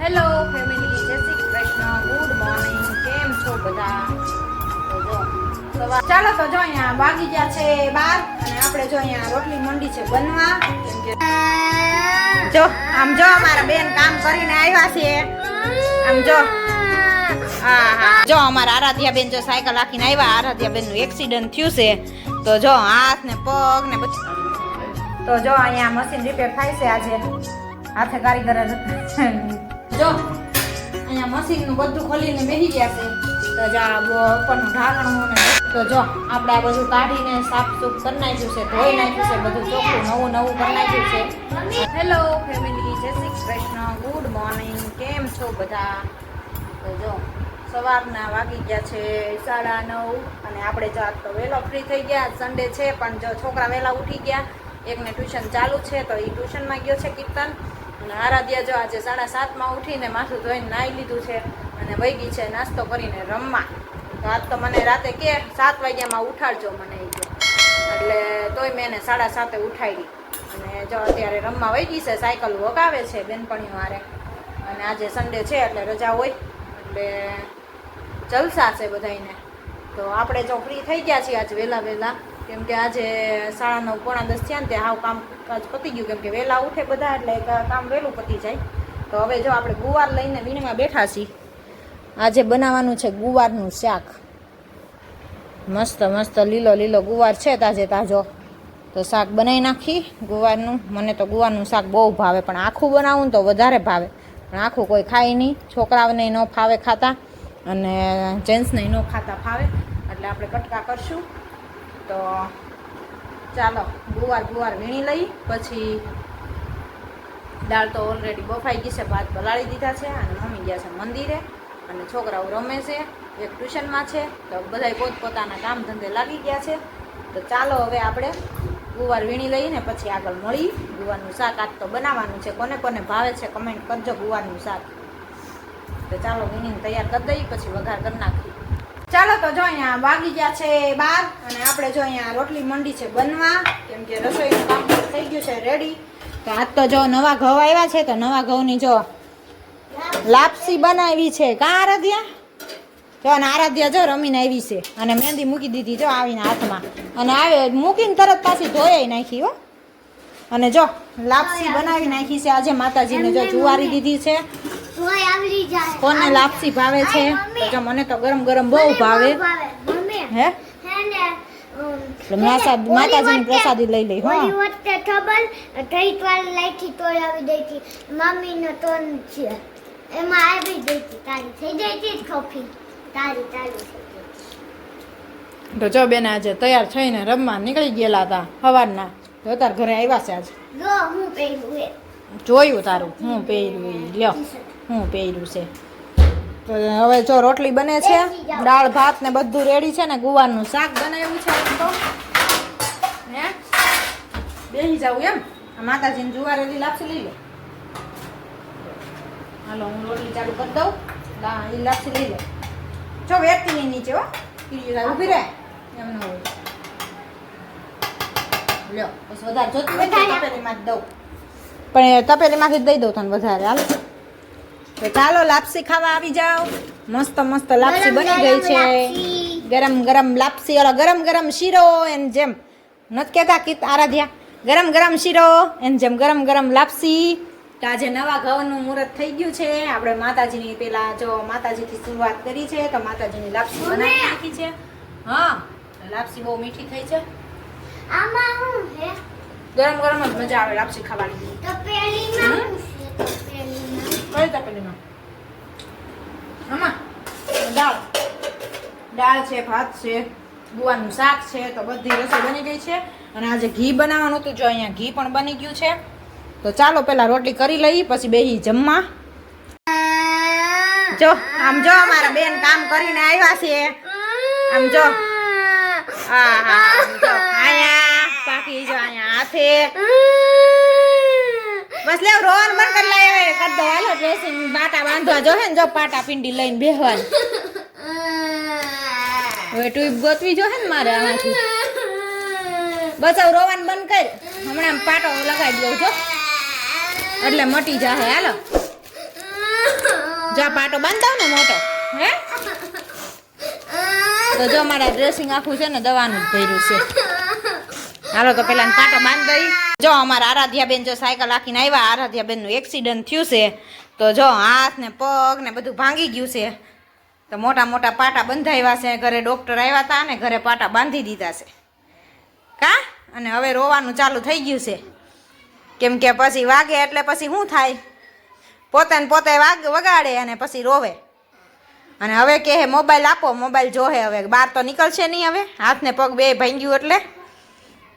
Hello family જય Shri Krishna. Good morning કેમ છો બધા? ચાલો, તો જો અહીંયા બાકી ગયા છે બાર અને આપણે જો અહીંયા રોટલી મંડી છે બનવા. જો, આમ જો, અમારા બેન કામ કરીને આવ્યા છે આમ જો. હા હા. જો, અમારા આરાધ્યા બેન જો સાયકલ રાખીને આવ્યા. આરાધ્યા બેનનું એક્સિડન્ટ થયું છે. તો જો, હાથ ને પગ ને બધું તો જો, અહીંયા મશીન રિપેર થાય છે આજે. હાથે કારીગર જ. અહીંયા મશીનનું બધું ખોલીને બેસી ગયા છે. તો જો આ ઉપરનું ઢાંકણું ને તો જો, આપણે આ બધું કાઢીને સાફ સુફ કરી નાખ્યું છે, ધોઈ નાખ્યું છે, બધું ચોખ્ખું નવું નવું કરી નાખ્યું છે. હેલો ફેમિલી જય શ્રી કૃષ્ણ. ગુડ મોર્નિંગ કેમ છો બધા? તો જો, સવારના વાગી ગયા છે સાડા નવ અને આપણે જો આજ તો વહેલો ફ્રી થઈ ગયા. સન્ડે છે, પણ જો છોકરા વહેલા ઉઠી ગયા. એકને ટ્યુશન ચાલુ છે, તો એ ટ્યુશનમાં ગયો છે કીર્તન. અને આરાધ્યા જો આજે સાડા સાતમાં ઉઠીને માથું ધોઈને નાહી લીધું છે અને વહી ગઈ છે નાસ્તો કરીને રમવા. તો આજ તો મને રાતે કે સાત વાગ્યામાં ઉઠાડજો મને એ એટલે તોય મેં એને સાડા સાતે ઉઠાડી. અને જો અત્યારે રમવા વૈગી છે, સાયકલ વગાવે છે બેનપણીઓ હારે. અને આજે સન્ડે છે એટલે રજા હોય. એટલે જલસા છે બધાયને. તો આપણે જો ફ્રી થઈ ગયા છીએ આજે વહેલા વહેલા. કેમ કે આજે સાડા નવ, પોણા દસ થયા ને તે હાવ કામ કાજ પતી ગયું. કેમ કે વહેલા ઉઠે બધા એટલે કામ વહેલું પતી જાય. તો હવે જો આપણે ગુવાર લઈને વીણમાં બેઠા છીએ. આજે બનાવવાનું છે ગુવારનું શાક. મસ્ત મસ્ત, લીલો લીલો ગુવાર છે તાજે તાજો. તો શાક બનાવી નાખી ગુવારનું. મને તો ગુવારનું શાક બહુ ભાવે, પણ આખું બનાવું તો વધારે ભાવે. પણ આખું કોઈ ખાય નહીં. છોકરાઓને ન ફાવે ખાતા અને જેન્ટ્સને ન ખાતા ફાવે. એટલે આપણે કટકા કરશું. તો ચાલો, ગુવાર ગુવાર વીણી લઈ, પછી દાળ તો ઓલરેડી બફાઈ ગઈ છે, ભાત પલાળી દીધા છે, અને મમ્મી ગયા છે મંદિરે, અને છોકરાઓ રમે છે, એક ટ્યુશનમાં છે, તો બધાય પોતપોતાના કામ ધંધે લાગી ગયા છે. તો ચાલો હવે આપણે ગુવાર વીણી લઈને પછી આગળ મળી. ગુવારનું શાક આજ તો બનાવવાનું છે, કોને કોને ભાવે છે કમેન્ટ કરજો ગુવારનું શાક. તો ચાલો વીણીને તૈયાર કરી દઈએ, પછી વઘાર કરી નાખીએ. ચાલો તો જો અહીંયા વાગી ગયા છે બાર અને આપણે જો અહીંયા રોટલી મંડી છે બનવા કેમ કે રસોઈનું કામ થઈ ગયું છે રેડી તો આજ તો જો નવા ઘઉં આવ્યા છે તો નવા ઘઉંની જો લાપસી બનાવી છે. કા આરાધ્યા? જો અને આરાધ્યા જો રમીને આવી છે. અને મહેંદી મૂકી દીધી જો આવીને હાથમાં. અને આવે મૂકીને તરત પાછી ધોયાઈ નાખી હો. અને જો લાપસી બનાવી નાખી છે. આજે માતાજીને જો જુવારી દીધી છે. કોને લાપસી ભાવે છે? તો મને તો ગરમ ગરમ બહુ ભાવે. મમ્મી હે? પ્રસાદ માતાજીની પ્રસાદી લઈ લઈ હા. વખતે ખબર ગઈ વાર લાખી તોય આવી હતી. મમ્મીનો તોન છે. એમાં આવી ગઈ હતી તારી. થઈ તારી તારી હતી. તો જો બેન આજે તૈયાર થઈને રમવા નીકળી ગયેલા હતા સવારના તો તાર ઘરે આવ્યા છે આજે. હું પહેરું જોયું તારું. હું પહેર્યું લ્યો. હું પહેર્યું છે. તો હવે જો રોટલી બને છે દાળ ભાત ને બધું રેડી છે ને ગુવારનું શાક બનાવ્યું છે તો. હે? બેસી જાવું એમ. આ માતાજીને જુવારેલી લાપસી લઈ લો. હાલો હું રોટલી ચાલુ કરી દઉં. એ લાપસી લઈ લો. જો વેરતી નહીં નીચે હો. ઊભી રહે. એમ ન હોય. લ્યો બસ વધારે જોતી હોય તપેલીમાંથી તપેલીમાં જ દઉં. પણ એ તપેલીમાંથી જ દઈ દઉં તને વધારે હાલો. તો ચાલો લાપસી ખાવા આવી જાઓ. મસ્ત મસ્ત લાપસી બની ગઈ છે. ગરમ ગરમ લાપસી ઓલો ગરમ ગરમ શીરો એન જેમ. નથી કહેતા કીત આરાધ્યા. ગરમ ગરમ શીરો એન જેમ. ગરમ ગરમ લાપસી. તો આજે નવા ઘઉંનું મુહૂર્ત થઈ ગયું છે. આપણે માતાજીની પેલા જો માતાજીથી શરૂઆત કરી છે તો માતાજીની લાપસી બનાવી નાખી છે. હા લાપસી બહુ મીઠી થઈ છે. આમાં હું હે? ગરમ ગરમ જ મજા આવે લાપસી ખાવાની. તો? હું છે? તપેલીમાં આમાં. દાળ. દાળ છે, ભાત છે ગુવાનું શાક છે, તો બધી રસોઈ બની ગઈ છે. અને આજે ઘી બનાવવાનું હતું, જો અહીંયા ઘી પણ બની ગયું છે. તો ચાલો પેલા રોટલી કરી લઈ, પછી બેહી જમવા. જો, આમ જો, અમારા બેન કામ કરીને આવ્યા છે. આમ જો. હા હા આયા, પાકી જો અહીંયા હાથે. બસ લેવ રોન મન કર લાય હવે કર દો. હાલો ડ્રેસિંગ પાટા બાંધવા જો હે ને, જો પાટા પિંડી લઈને બેહવાનું. હવે ટ્યુબ ગોતવી જો હે ને મારે આમાંથી બસ હવે રોવાનું બંધ કર. હમણાં પાટો લગાવી દઉં છો એટલે મટી જાહે, હાલો. જો, પાટો બાંધતા ને મોટો, હે? તો જો મારા ડ્રેસિંગ આખું છે ને દવાનું જ ભર્યું છે. હાલો, તો પેલા પાટો બાંધ દઈ જો અમારા આરાધ્યાબેન જો સાયકલ આખીને આવ્યા, આરાધ્યાબેનનું એક્સિડન્ટ થયું છે, તો જો હાથ ને પગ ને બધું ભાંગી ગયું છે. તો મોટા મોટા પાટા બંધાવ્યા છે, ઘરે ડોક્ટર આવ્યા હતા ને ઘરે પાટા બાંધી દીધા છે. કા? અને હવે રોવાનું ચાલુ થઈ ગયું છે. કેમ કે પછી વાગે એટલે પછી શું થાય? પોતે પોતે વાગ વગાડે અને પછી રોવે. અને હવે કહે મોબાઈલ આપો, મોબાઈલ જોહે હવે. બહાર તો નીકળશે નહીં હવે. હાથ ને પગ બે ભાંગ્યું એટલે.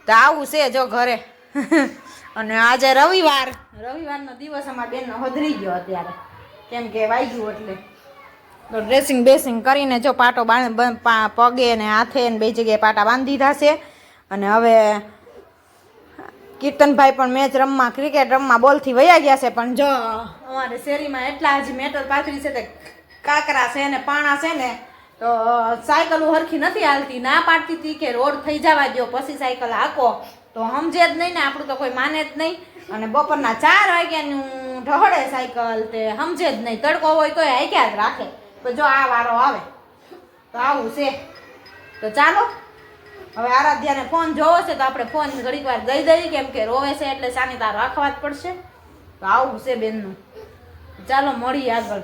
તો આવું છે જો ઘરે. અને આજે રવિવાર. રવિવારનો દિવસ અમારા બેનનો હદરી ગયો અત્યારે. કેમ કે વાગ્યું એટલે. તો ડ્રેસિંગ બેસિંગ કરીને જો પાટો પગે ને હાથે ને બે જગ્યાએ પાટા બાંધી દીધા અને હવે કીર્તનભાઈ પણ મેચ રમવા, ક્રિકેટ રમવા બોલથી વયા ગયા છે. પણ જો અમારે શેરીમાં એટલા જ મેટલ પાથરી છે તે કાકરા છે ને પાણા છે ને, તો સાયકલ હરખી નથી હાલતી. ના પાડતી હતી કે રોડ થઈ જવા દો પછી સાયકલ હાકો. તો સમજે જ નહીં ને, આપણું તો કોઈ માને જ નહીં. અને બપોરના ચાર વાગ્યાનું ઢહડે સાયકલ તે સમજે જ નહીં. તડકો હોય તોય હાક્યા જ રાખે. તો જો આ વારો આવે. તો આવું છે. તો ચાલો. હવે આરાધ્યાને ફોન જોવો છે, તો આપણે ફોન ઘડીક વાર દઈ દઈએ, કેમ કે રોવે છે એટલે સાની તાર રાખવા જ પડશે. તો આવું છે બેનનું. ચાલો, મળીએ આગળ.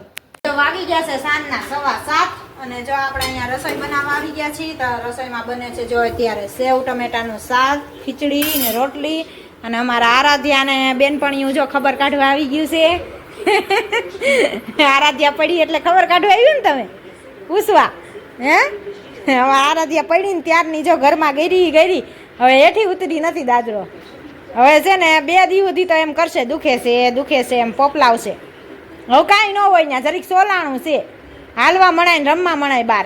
વાગી ગયા છે સાંજના સવા સાત. અને જો આપણે અહીંયા રસોઈ બનાવવા આવી ગયા છીએ, તો રસોઈમાં બને છે જો અત્યારે સેવ, ટમેટાનું શાક, ખીચડી ને રોટલી. અને અમારા આરાધ્યા અને બેનપણીયું જો ખબર કાઢવા આવી ગયું છે. આરાધ્યા પડી એટલે ખબર કાઢવા આવ્યું ને તમે? પૂછવા. હે? હવે આરાધ્યા પડી ને ત્યારની જો ઘરમાં ગરી ગરી. હવે હેઠી ઉતરી નથી દાદરો. હવે છે ને બે દી સુધી તો એમ કરશે, દુખે છે દુખે છે, એમ પોપલાવશે. હવે કાંઈ ન હોય ત્યાં, જરીક સોલાણું છે. હાલવા મણાય ને રમવા મણાય બાર.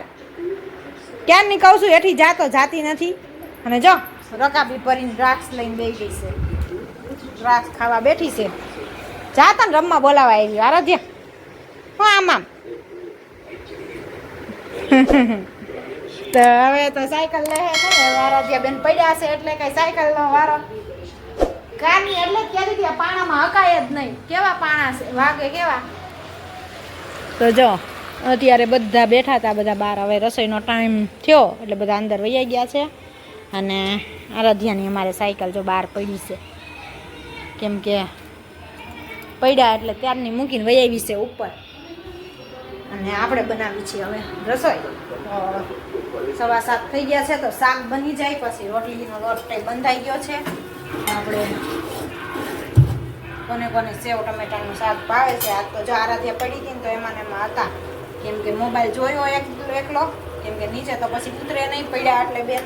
ક્યારની કહું છું, હેઠી જાતો, જાતી નથી. અને જો, રકાબી ભરીને દ્રાક્ષ લઈને બેસી ગઈ છે. દ્રાક્ષ ખાવા બેઠી છે. જાતા ને રમવા બોલાવા આવી. આરાધ્ય હું આમ આમ. તો હવે તો સાયકલ લે છે આરાધ્યા બેન પડ્યા છે, એટલે કઈ સાયકલ નો વારો. કાની એટલે જ ત્યાં પાણામાં હકાય જ નહીં. કેવા પાણા છે? વાગે કેવા? તો જો, અત્યારે બધા બેઠા હતા, બધા બહાર હવે રસોઈનો ટાઈમ થયો, એટલે બધા અંદર વૈયા ગયા છે. અને આરાધ્યાની અમારે સાયકલ જો બહાર પડી છે. કેમ કે પડ્યા એટલે ત્યારની મૂકીને વૈયાવી છે ઉપર. અને આપણે બનાવી છીએ હવે રસોઈ. સવા સાત થઈ ગયા છે, તો શાક બની જાય, પછી રોટલીનો લોટ કંઈ બંધાઈ ગયો છે. આપણે કોને કોને સેવ ટમેટાનું શાક ભાવે છે. આજ તો જો આરાધ્યા પડી હતી ને તો એમાં એમાં હતા. કેમ કે મોબાઈલ જોયો એક એકલો. કેમ કે નીચે તો પછી ઉતરે નહીં પડ્યા એટલે બેન.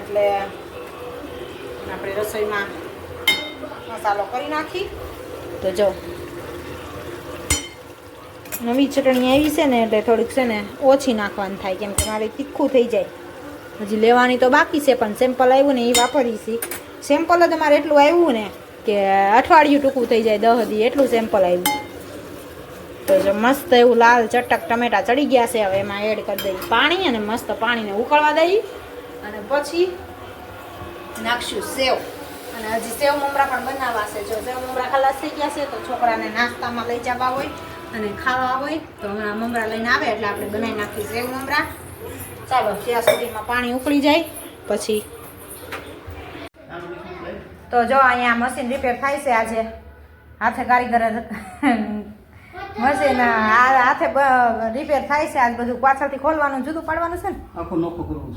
એટલે આપણે રસોઈમાં મસાલો કરી નાખી. તો જો. નવી ચટણી આવી છે ને એટલે થોડીક છે ને ઓછી નાખવાની થાય. કેમ કે મારે તીખું થઈ જાય. હજી લેવાની તો બાકી છે, પણ સેમ્પલ આવ્યું ને એ વાપરી છે સેમ્પલ જ અમારે એટલું આવ્યું ને કે અઠવાડિયું ટૂંકું થઈ જાય, દહ દી એટલું સેમ્પલ આવ્યું. તો જો મસ્ત એવું લાલ ચટક ટમેટા ચડી ગયા છે, હવે એમાં એડ કરી દઈ પાણી અને મસ્ત પાણીને ઉકળવા દઈ અને પછી નાખશું સેવ. અને હજી સેવ મમરા પણ બનાવવા છે. જો સેવ મમરા ખલાસ થઈ ગયા છે, તો છોકરાને નાસ્તામાં લઈ જવા હોય અને ખાવા હોય, તો હમણાં મમરા લઈને આવે એટલે આપણે બનાવી નાખીએ સેવ મમરા. ચાલો, ત્યાં સુધીમાં પાણી ઉકળી જાય. પછી તો જો અહીંયા મશીન રિપેર થાય છે આજે. હાથે કારીગર મશીન હાથે રિપેર થાય છે. આજ બધું પાછળથી ખોલવાનું જુદું પાડવાનું છે ને? આખું નોખું કરવું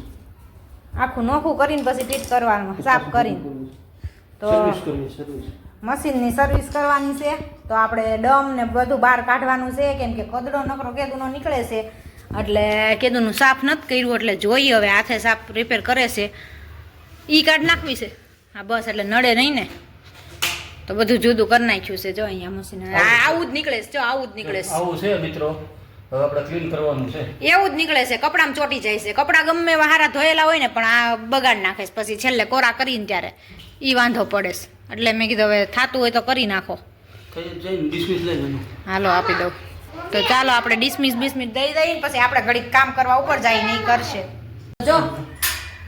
આખું નોખું કરીને પછી ફિટ કરવાનું સાફ કરીને. તો મશીનની સર્વિસ કરવાની છે. તો આપણે ડમ ને બધું બહાર કાઢવાનું છે. કેમ કે કદડો નકરો કેદુનો નીકળે છે. એટલે કેદુનું સાફ નથી કર્યું એટલે જોઈએ હવે હાથે સાફ રિપેર કરે છે. એ કાર્ડ નાખવી છે. હા બસ એટલે નડે નહીં ને. તો બધું જુદું કરી નાખ્યું છે. જો અહીંયા મશીન આ આવું જ નીકળે છે. જો આવું જ નીકળે છે. આવું છે મિત્રો. હવે આપણે ક્લીન કરવાનું છે. એવું જ નીકળે છે. કપડામાં ચોટી જાય છે. કપડાં ગમે એવા હારા ધોયેલા હોય ને પણ આ બગાડ નાખે છે. પછી છેલ્લે કોરા કરીને ત્યારે ઈ વાંધો પડે છે. એટલે મેં કીધું હવે થતું હોય તો કરી નાખો. હાલો આપી દઉં. તો ચાલો આપણે ડિસમિસ બિસમિસ દઈ દઈએ ને પછી આપણે ઘડીક કામ કરવા ઉપર જાય ને એ કરશે. જો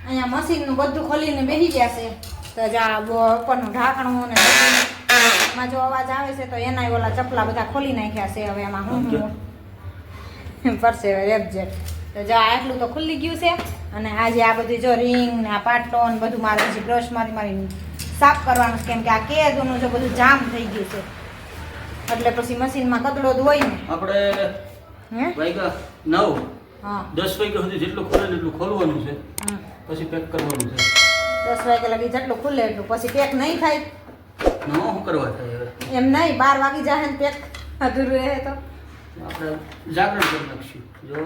અહીંયા મશીનનું બધું ખોલીને બેસી ગયા છે. તો જા ઉપરનું ઢાંકણું ને બધું. જો અવાજ આવે છે તો એનાય ઓલા ચપલા બધા ખોલી નાખ્યા છે હવે એમાં હું હું. પરસે રેપજેટ તો જો આ આટલું તો ખુલ્લી ગયું છે. અને આજે આ બધું જો રિંગ ને આ પાટો ને બધું મારે પછી બ્રશ મારી મારી સાફ કરવાનું છે. કેમ કે આ કેદનું જો બધું જામ થઈ ગયું છે. એટલે પછી મશીનમાં કચડો ધોઈ ને. આપણે હે? વાગ્યા નવ. હા. દસ વાગ્યા સુધી જેટલું ખોલે એટલું ખોલવાનું છે. પછી પેક કરવાનું છે. દસ વાગે લગી જેટલું ખુલે એટલું. પછી પેક નહીં થાય. ન શું કરવા થાય હવે? એમ નહીં બાર વાગી જાય ને પેક. અધૂરું રહે તો. આપણે જાગરણ કરી નાખશું. જો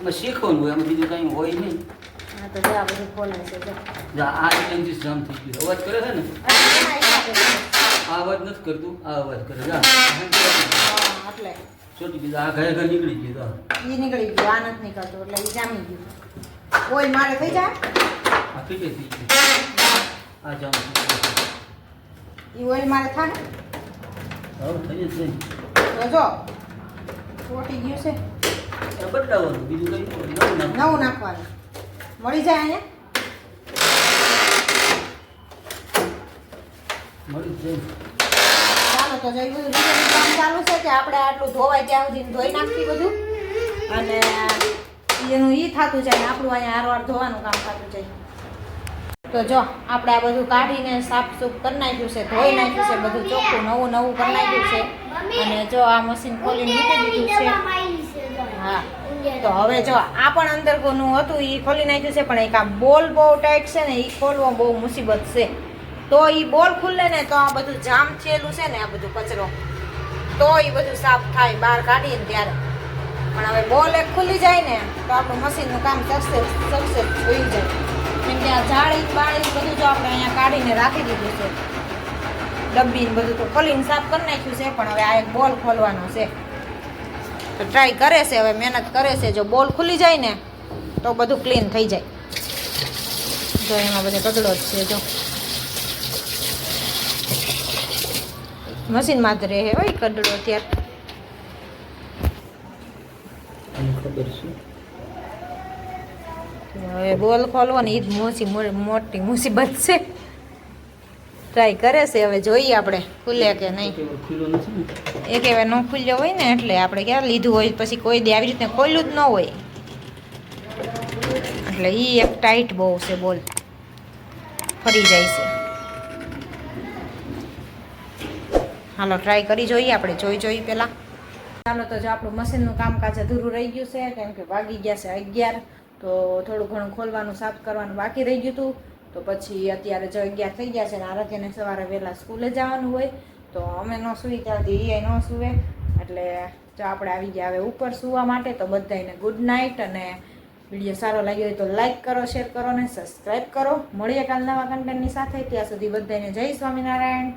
અમે શીખવાનું હોય આમાં બીજું કંઈ હોય નહીં. હા તો જો આ બધું ખોલે છે જો. આ એન્જીસ જામ થઈ ગયું અવાજ કરે છે ને. આ અવાજ નથી કરતું આ અવાજ કરે જા એટલે. ચોટી ગયું આ ઘરે ઘર નીકળી ગયું એ નીકળી ગયું આ નથી નીકળતું એટલે એ જામી ગયું. કોઈ મારે થઈ જાય? આ ફીટે થઈ આ જામ ઈ ઓઇલ મારે થાય હવે થઈ જશે. નહીં તો જો ચોટી ગયું છે. બદલાવાનું બીજું કઈ નવું નવું નાખવાનું. મળી જાય અહીંયા? મળી જાય. ચાલો તો જઈ બધું કામ ચાલુ છે કે આપણે આટલું ધોવાય ત્યાં સુધી ધોઈ નાખી બધું. અને એનું એ થતું જાય ને આપણું અહીંયા હારવાર ધોવાનું કામ થતું જાય. તો જો આપણે આ બધું કાઢીને સાફ સૂફ કરી નાખ્યું છે ધોઈ નાખ્યું છે બધું ચોખ્ખું નવું નવું કરી નાખ્યું છે. અને જો આ મશીન ખોલીને મૂકી દીધું છે. હા. તો હવે જો આ પણ અંદર કોનું હતું એ ખોલી નાખ્યું છે પણ એક આ બોલ બહુ ટાઈટ છે ને એ ખોલવો બહુ મુસીબત છે. તો એ બોલ ખુલ્લે ને તો આ બધું જામ થયેલું છે ને આ બધું કચરો. તો એ બધું સાફ થાય બહાર કાઢીને ત્યારે. પણ હવે બોલ એક ખુલી જાય ને તો આપણું મશીનનું કામ સક્સેસ સક્સેસ થઈ જાય. કેમ કે આ જાળી, બાળી બધું તો આપણે અહીંયા કાઢીને રાખી દીધું છે. ડબ્બી બધું તો ખોલીને સાફ કરી નાખ્યું છે, પણ હવે આ એક બોલ ખોલવાનો છે. ટ્રાય કરે છે, હવે મહેનત કરે છે. જો બોલ ખુલી જાય ને, તો બધું ક્લીન થઈ જાય. જો એમાં બધે કગડો જ છે, જો. મશીનમાં જ રહે હોય કડડો અત્યારે. ખબર છે? હવે બોલ ખોલવો ને મોસી મોટી મુસીબત છે ટ્રાય કરે છે, હવે જોઈએ આપણે, ખુલે કે નહીં. એક કહેવાય ન ખુલ્યો હોય ને, એટલે આપણે ક્યાં લીધું હોય, પછી કોઈ દે આવી રીતે ખોલ્યું જ ન હોય. એટલે એ એક ટાઈટ બહુ છે, બોલ. ફરી જાય છે. હાલો ટ્રાય કરી જોઈએ આપણે, જોઈ જોઈ પહેલાં ચાલો તો જો આપણું મશીનનું કામકાજ અધૂરું રહી ગયું છે, કેમ કે વાગી ગયા છે અગિયાર. તો થોડું ઘણું ખોલવાનું, સાફ કરવાનું બાકી રહી ગયું હતું તો પછી અત્યારે જગ્યા થઈ ગયા છે ને આરાધ્યને સવારે વહેલા સ્કૂલે જવાનું હોય. તો અમે ન સુઈ ત્યાંથી એ ન સુવે. એટલે જો આપણે આવી ગયા હવે ઉપર સુવા માટે, તો બધાને ગુડ નાઇટ અને વીડિયો સારો લાગ્યો હોય તો લાઈક કરો શેર કરો ને સબસ્ક્રાઈબ કરો. મળીએ કાલ નવા કન્ટેન્ટની સાથે. ત્યાં સુધી બધાને જય સ્વામિનારાયણ.